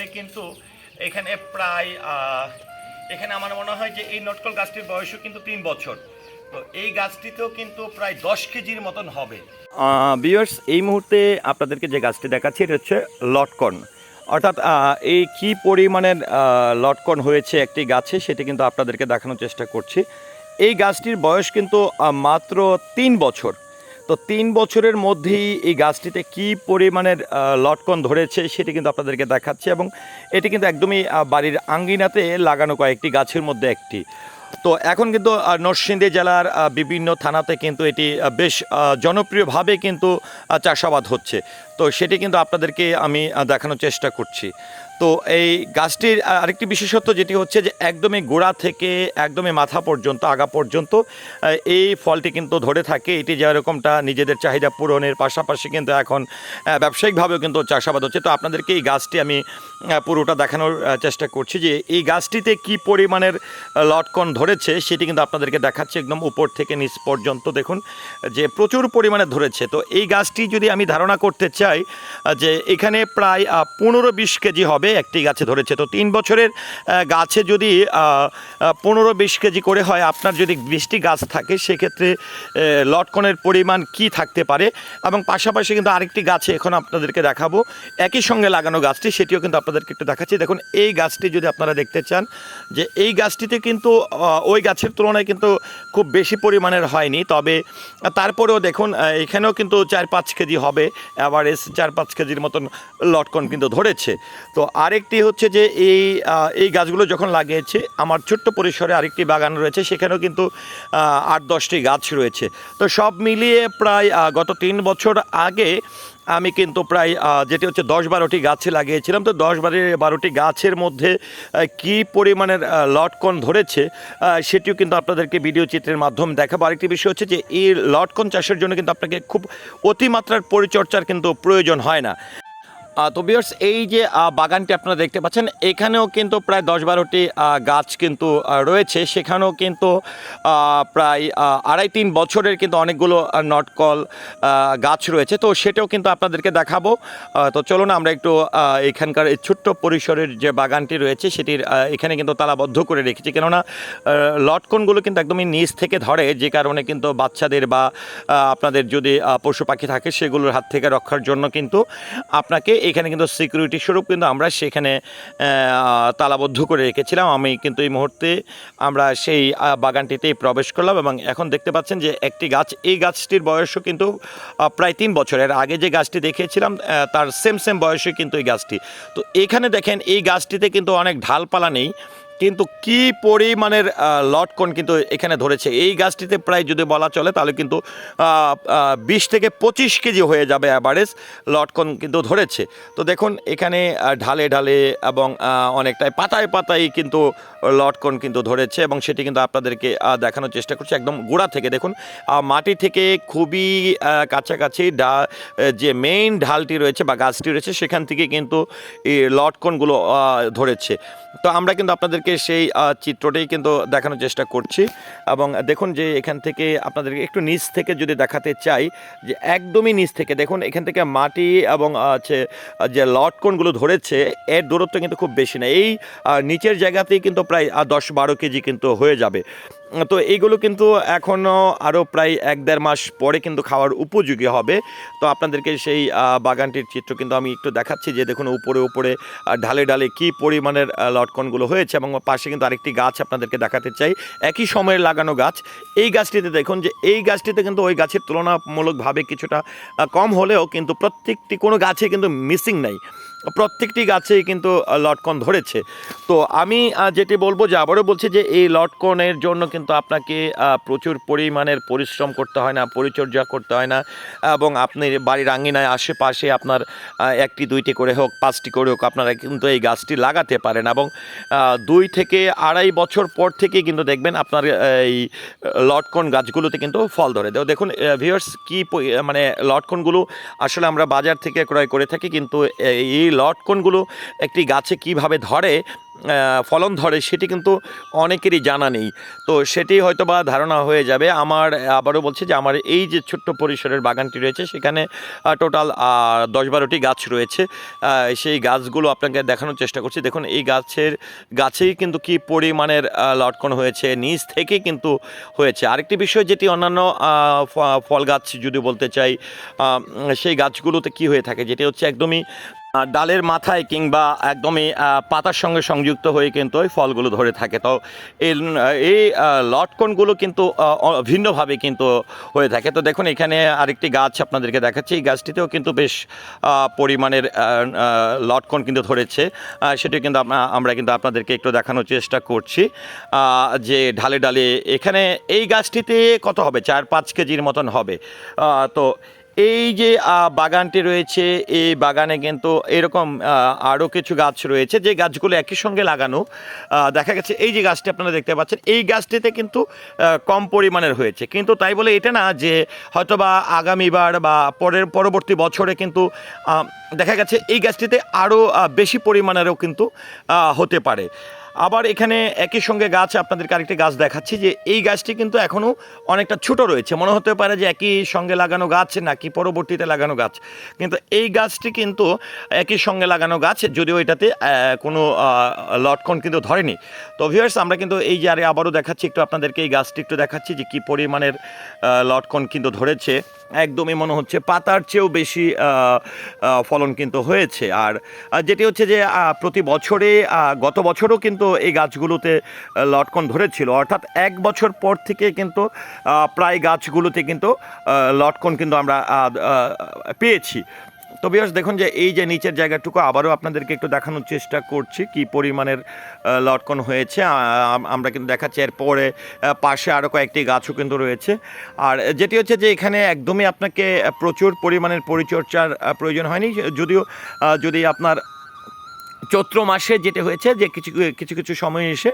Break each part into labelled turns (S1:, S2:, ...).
S1: তাহলে কিন্তু এখানে প্রায় এখানে আমার মনে হয় যে এই নটকল গাছটির বয়সও কিন্তু তিন বছর। তো এই গাছটিতেও কিন্তু প্রায় দশ কেজির মতন হবে। বিয়ার্স এই মুহূর্তে আপনাদেরকে যে গাছটি দেখাচ্ছি, এটা হচ্ছে লটকন। অর্থাৎ এই কি পরিমাণের লটকন হয়েছে একটি গাছে, সেটি কিন্তু আপনাদেরকে দেখানোর চেষ্টা করছি। এই গাছটির বয়স কিন্তু মাত্র তিন বছর। তো তিন বছরের মধ্যেই এই গাছটিতে কি পরিমাণের লটকন ধরেছে সেটি কিন্তু আপনাদেরকে দেখাচ্ছি এবং এটি কিন্তু একদমই বাড়ির আঙ্গিনাতে লাগানো কয়েকটি গাছের মধ্যে একটি। তো এখন কিন্তু নরসিংদী জেলার বিভিন্ন থানাতে কিন্তু এটি বেশ জনপ্রিয়ভাবে কিন্তু চাষাবাদ হচ্ছে। তো সেটি কিন্তু আপনাদেরকে আমি দেখানোর চেষ্টা করছি। তো এই গাছটির আরেকটি বিশেষত্ব যেটি হচ্ছে যে একদমই গোড়া থেকে একদমই মাথা পর্যন্ত, আগা পর্যন্ত এই ফলটি কিন্তু ধরে থাকে। এটি যেরকমটা নিজেদের চাহিদা পূরণের পাশাপাশি কিন্তু এখন ব্যবসায়িকভাবেও কিন্তু চাষাবাদ হচ্ছে। তো আপনাদেরকে এই গাছটি আমি পুরোটা দেখানোর চেষ্টা করছি যে এই গাছটিতে কি পরিমাণের লটকন ধরেছে সেটি কিন্তু আপনাদেরকে দেখাচ্ছে একদম উপর থেকে নিচ পর্যন্ত। দেখুন, যে প্রচুর পরিমাণে ধরেছে। তো এই গাছটি যদি আমি ধারণা করতে চাই যে এখানে প্রায় পনেরো বিশ কেজি হবে। একটি গাছে ধরেছে। তো তিন বছরের গাছে যদি পনেরো বিশ কেজি করে হয়, আপনার যদি বিশটি গাছ থাকে, সেক্ষেত্রে লটকনের পরিমাণ কি থাকতে পারে? এবং পাশাপাশি কিন্তু আরেকটি গাছে এখন আপনাদেরকে দেখাবো। একই সঙ্গে লাগানো গাছটি, সেটিও কিন্তু আপনাদেরকে একটু দেখাচ্ছি। দেখুন, এই গাছটি যদি আপনারা দেখতে চান, যে এই গাছটিতে কিন্তু ওই গাছের তুলনায় কিন্তু খুব বেশি পরিমাণের হয়নি। তবে, তারপরেও দেখুন এখানেও কিন্তু চার পাঁচ কেজি হবে। অ্যাভারেজ চার পাঁচ কেজির মতন লটকন কিন্তু ধরেছে। তো আরেকটি হচ্ছে যে এই এই গাছগুলো যখন লাগিয়েছে, আমার ছোট্ট পরিসরে আরেকটি বাগান রয়েছে, সেখানেও কিন্তু আট দশটি গাছ রয়েছে। তো সব মিলিয়ে প্রায় গত তিন বছর আগে আমি কিন্তু প্রায় যেটি হচ্ছে দশ বারোটি গাছে লাগিয়েছিলাম। তো দশ বারো, বারোটি গাছের মধ্যে কি পরিমাণের লটকন ধরেছে সেটিও কিন্তু আপনাদেরকে ভিডিও চিত্রের মাধ্যমে দেখাবো। আরেকটি বিষয় হচ্ছে যে, এই লটকন চাষের জন্য কিন্তু আপনাকে খুব অতিমাত্রার পরিচর্যার কিন্তু প্রয়োজন হয় না। তো বিয়ার্স এই যে বাগানটি আপনারা দেখতে পাচ্ছেন, এখানেও কিন্তু প্রায় দশ বারোটি গাছ কিন্তু রয়েছে। সেখানেও কিন্তু প্রায় আড়াই তিন বছরের কিন্তু অনেকগুলো নটকল গাছ রয়েছে। তো সেটাও কিন্তু আপনাদেরকে দেখাবো। তো চলুন আমরা একটু এখানকার ছোট্ট পরিসরের যে বাগানটি রয়েছে, সেটির এখানে কিন্তু তালাবদ্ধ করে রেখেছি। কেননা লটকনগুলো কিন্তু একদমই নিচ থেকে ধরে, যে কারণে কিন্তু বাচ্চাদের বা আপনাদের যদি পশু পাখি থাকে, সেগুলোর হাত থেকে রক্ষার জন্য কিন্তু আপনাকে এখানে কিন্তু সিকিউরিটি স্বরূপ কিন্তু আমরা সেখানে তালাবদ্ধ করে রেখেছিলাম। আমি কিন্তু এই মুহূর্তে আমরা সেই বাগানটিতে প্রবেশ করলাম এবং এখন দেখতে পাচ্ছেন যে একটি গাছ, এই গাছটির বয়সও কিন্তু প্রায় তিন বছরের। আগে যে গাছটি দেখেছিলাম তার সেম সেম বয়সে কিন্তু এই গাছটি। তো এখানে দেখেন, এই গাছটিতে কিন্তু অনেক ঢালপালা নেই। কিন্তু কি পরিমাণের লটকন কিন্তু এখানে ধরেছে? এই গাছটিতে প্রায় যদি বলা চলে, তাহলে কিন্তু বিশ থেকে পঁচিশ কেজি হয়ে যাবে অ্যাভারেজ লটকন কিন্তু ধরেছে। তো দেখুন, এখানে ঢালে ঢালে এবং অনেকটাই পাতায় পাতায় কিন্তু লটকন কিন্তু ধরেছে এবং সেটি কিন্তু আপনাদেরকে দেখানোর চেষ্টা করছি একদম গোড়া থেকে। দেখুন মাটি থেকে খুবই কাছাকাছি ডা যে মেইন ঢালটি রয়েছে বা গাছটি রয়েছে, সেখান থেকে কিন্তু এই লটকনগুলো ধরেছে। তো আমরা কিন্তু আপনাদেরকে সেই আহ, চিত্রটাই কিন্তু দেখানোর চেষ্টা করছি। এবং দেখুন যে এখান থেকে আপনাদেরকে একটু নিচ থেকে যদি দেখাতে চাই যে একদমই নিচ থেকে দেখুন এখান থেকে মাটি এবং আছে যে লটকনগুলো ধরেছে এর দূরত্ব কিন্তু খুব বেশি না। এই নিচের জায়গাতেই কিন্তু প্রায় দশ বারো কেজি কিন্তু হয়ে যাবে। তো এইগুলো কিন্তু এখনও আরও প্রায় এক দেড় মাস পরে কিন্তু খাওয়ার উপযোগী হবে। তো আপনাদেরকে সেই বাগানটির চিত্র কিন্তু আমি একটু দেখাচ্ছি যে দেখুন উপরে উপরে ঢালে ঢালে কি পরিমাণের লটকনগুলো হয়েছে এবং পাশে কিন্তু আরেকটি গাছ আপনাদেরকে দেখাতে চাই। একই সময়ে লাগানো গাছ। এই গাছটিতে দেখুন যে এই গাছটিতে কিন্তু ওই গাছের তুলনামূলকভাবে কিছুটা কম হলেও কিন্তু প্রত্যেকটি কোনো গাছে কিন্তু মিসিং নাই। প্রত্যেকটি গাছেই কিন্তু লটকন ধরেছে। তো আমি যেটি বলব যে আবারও বলছি যে এই লটকনের জন্য কিন্তু আপনাকে প্রচুর পরিমাণের পরিশ্রম করতে হয় না, পরিচর্যা করতে হয় না এবং আপনি বাড়ির আঙিনায় আশেপাশে আপনার একটি, দুইটি করে হোক, পাঁচটি করে হোক, আপনারা কিন্তু এই গাছটি লাগাতে পারেন এবং দুই থেকে আড়াই বছর পর থেকে কিন্তু দেখবেন আপনার এই লটকন গাছগুলোতে কিন্তু ফল ধরে। দেও দেখুন ভিউয়ার্স কি মানে লটকনগুলো আসলে আমরা বাজার থেকে ক্রয় করে থাকি কিন্তু এই লটকনগুলো একটি গাছে কীভাবে ধরে ফলন ধরে সেটি কিন্তু অনেকেরই জানা নেই। তো সেটি হয়তো বা ধারণা হয়ে যাবে। আমার আবারও বলছি যে আমার এই যে ছোট্ট পরিসরের বাগানটি রয়েছে, সেখানে টোটাল দশ বারোটি গাছ রয়েছে। সেই গাছগুলো আপনাকে দেখানোর চেষ্টা করছি। দেখুন, এই গাছের, গাছেই কিন্তু কি পরিমাণের লটকন হয়েছে, নিচ থেকে কিন্তু হয়েছে। আরেকটি বিষয় যেটি অন্যান্য ফল গাছ যদি বলতে চাই সেই গাছগুলোতে কি হয়ে থাকে, যেটি হচ্ছে একদমই ডালের মাথায় কিংবা একদমই পাতার সঙ্গে সংযুক্ত হয়ে কিন্তু ওই ফলগুলো ধরে থাকে। তো এই এই লটকনগুলো কিন্তু ভিন্নভাবে কিন্তু হয়ে থাকে। তো দেখুন, এখানে আরেকটি গাছ আপনাদেরকে দেখাচ্ছি। এই গাছটিতেও কিন্তু বেশ পরিমাণের লটকন কিন্তু ধরেছে। সেটি কিন্তু আমরা কিন্তু আপনাদেরকে একটু দেখানোর চেষ্টা করছি। যে ঢালে ডালে এখানে এই গাছটিতে কত হবে? চার পাঁচ কেজির মতন হবে। তো এই যে বাগানটি রয়েছে, এই বাগানে কিন্তু এরকম আরও কিছু গাছ রয়েছে, যে গাছগুলো একই সঙ্গে লাগানো। দেখা গেছে এই যে গাছটি আপনারা দেখতে পাচ্ছেন, এই গাছটিতে কিন্তু কম পরিমাণের হয়েছে। কিন্তু তাই বলে এটা না যে হয়তো বা আগামীবার বা পরের, পরবর্তী বছরে কিন্তু দেখা গেছে এই গাছটিতে আরও বেশি পরিমাণেরও কিন্তু হতে পারে। আবার এখানে একই সঙ্গে গাছ, আপনাদেরকে আরেকটি গাছ দেখাচ্ছি যে এই গাছটি কিন্তু এখনও অনেকটা ছোট রয়েছে। মনে হতে পারে যে একই সঙ্গে লাগানো গাছ নাকি পরবর্তীতে লাগানো গাছ। কিন্তু এই গাছটি কিন্তু একই সঙ্গে লাগানো গাছ, যদিও এটাতে কোনো লটকন কিন্তু ধরেনি। তো ভিউয়ার্স আমরা কিন্তু এই যে আরে আবারও দেখাচ্ছি, একটু আপনাদেরকে এই গাছটি একটু দেখাচ্ছি যে কী পরিমাণের লটকন কিন্তু ধরেছে। একদমই মনে হচ্ছে পাতার চেয়েও বেশি ফলন কিন্তু হয়েছে। আর যেটি হচ্ছে যে প্রতি বছরে গত বছরও কিন্তু এই গাছগুলোতে লটকন ধরেছিল। অর্থাৎ এক বছর পর থেকে কিন্তু প্রায় গাছগুলোতে কিন্তু লটকন কিন্তু আমরা পেয়েছি। তো বিয়াস দেখুন যে এই যে নিচের জায়গাটুকু আবারও আপনাদেরকে একটু দেখানোর চেষ্টা করছি কি পরিমাণের লটকন হয়েছে। আমরা কিন্তু দেখাচ্ছি এরপরে পাশে আরও কয়েকটি গাছও কিন্তু রয়েছে। আর যেটি হচ্ছে যে এখানে একদমই আপনাকে প্রচুর পরিমাণের পরিচর্যার প্রয়োজন হয়নি। যদিও যদি আপনার চৈত্র মাসে যেটা হয়েছে যে কিছু কিছু কিছু সময় এসে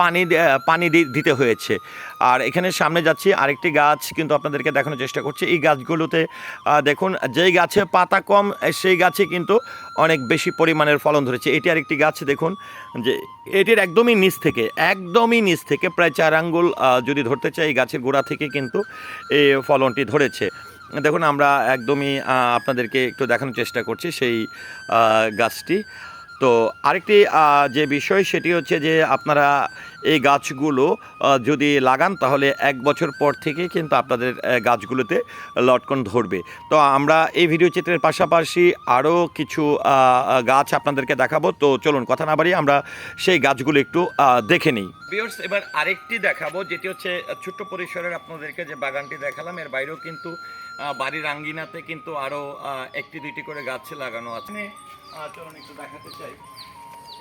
S1: পানি পানি দিতে হয়েছে। আর এখানে সামনে যাচ্ছি, আরেকটি গাছ কিন্তু আপনাদেরকে দেখানোর চেষ্টা করছি। এই গাছগুলোতে দেখুন, যেই গাছে পাতা কম, সেই গাছে কিন্তু অনেক বেশি পরিমাণের ফলন ধরেছে। এটি আরেকটি গাছ, দেখুন, যে এটির একদমই নিচ থেকে, একদমই নিচ থেকে প্রায় চার আঙ্গুল যদি ধরতে চাই, এই গাছের গোড়া থেকে কিন্তু এই ফলনটি ধরেছে। দেখুন, আমরা একদমই আপনাদেরকে একটু দেখানোর চেষ্টা করছি সেই গাছটি। তো আরেকটি যে বিষয় সেটি হচ্ছে যে আপনারা এই গাছগুলো যদি লাগান তাহলে এক বছর পর থেকে কিন্তু আপনাদের গাছগুলোতে লটকন ধরবে। তো আমরা এই ভিডিও চিত্রের পাশাপাশি আরও কিছু গাছ আপনাদেরকে দেখাবো। তো চলুন কথা না বাড়িয়ে আমরা সেই গাছগুলো একটু দেখে নিই। বিয়ার্স এবার আরেকটি দেখাবো, যেটি হচ্ছে ছোট্ট পরিসরের আপনাদেরকে যে বাগানটি দেখালাম। এর বাইরেও কিন্তু বাড়ির আঙ্গিনাতে কিন্তু আরও একটি দুইটি করে গাছ লাগানো আছে। চলুন একটু দেখাতে চাই।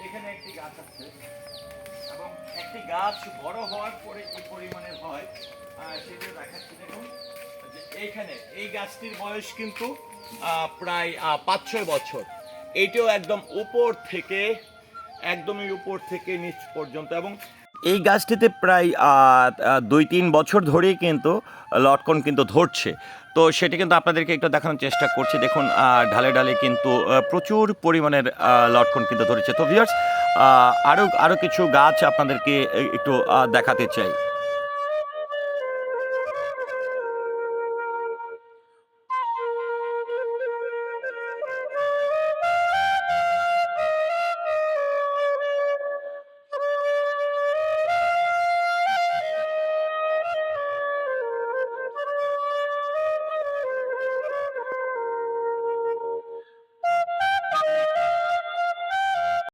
S1: এখানে একটি গাছ আছে এবং একটি গাছ বড় হওয়ার পরে কি পরিমাণে হয় সেটা দেখাচ্ছি। দেখুন এইখানে এই গাছটির বয়স কিন্তু প্রায় পাঁচ ছয় বছর। এইটাও একদম উপর থেকে, একদমই উপর থেকে নিচ পর্যন্ত এবং এই গাছটিতে প্রায় দুই তিন বছর ধরেই কিন্তু লটকন কিন্তু ধরছে। তো সেটি কিন্তু আপনাদেরকে একটু দেখানোর চেষ্টা করছি। দেখুন ঢালে ঢালে কিন্তু প্রচুর পরিমাণের লটকন কিন্তু ধরেছে। তো ভিউয়ার্স আরও আরও কিছু গাছ আপনাদেরকে একটু দেখাতে চাই।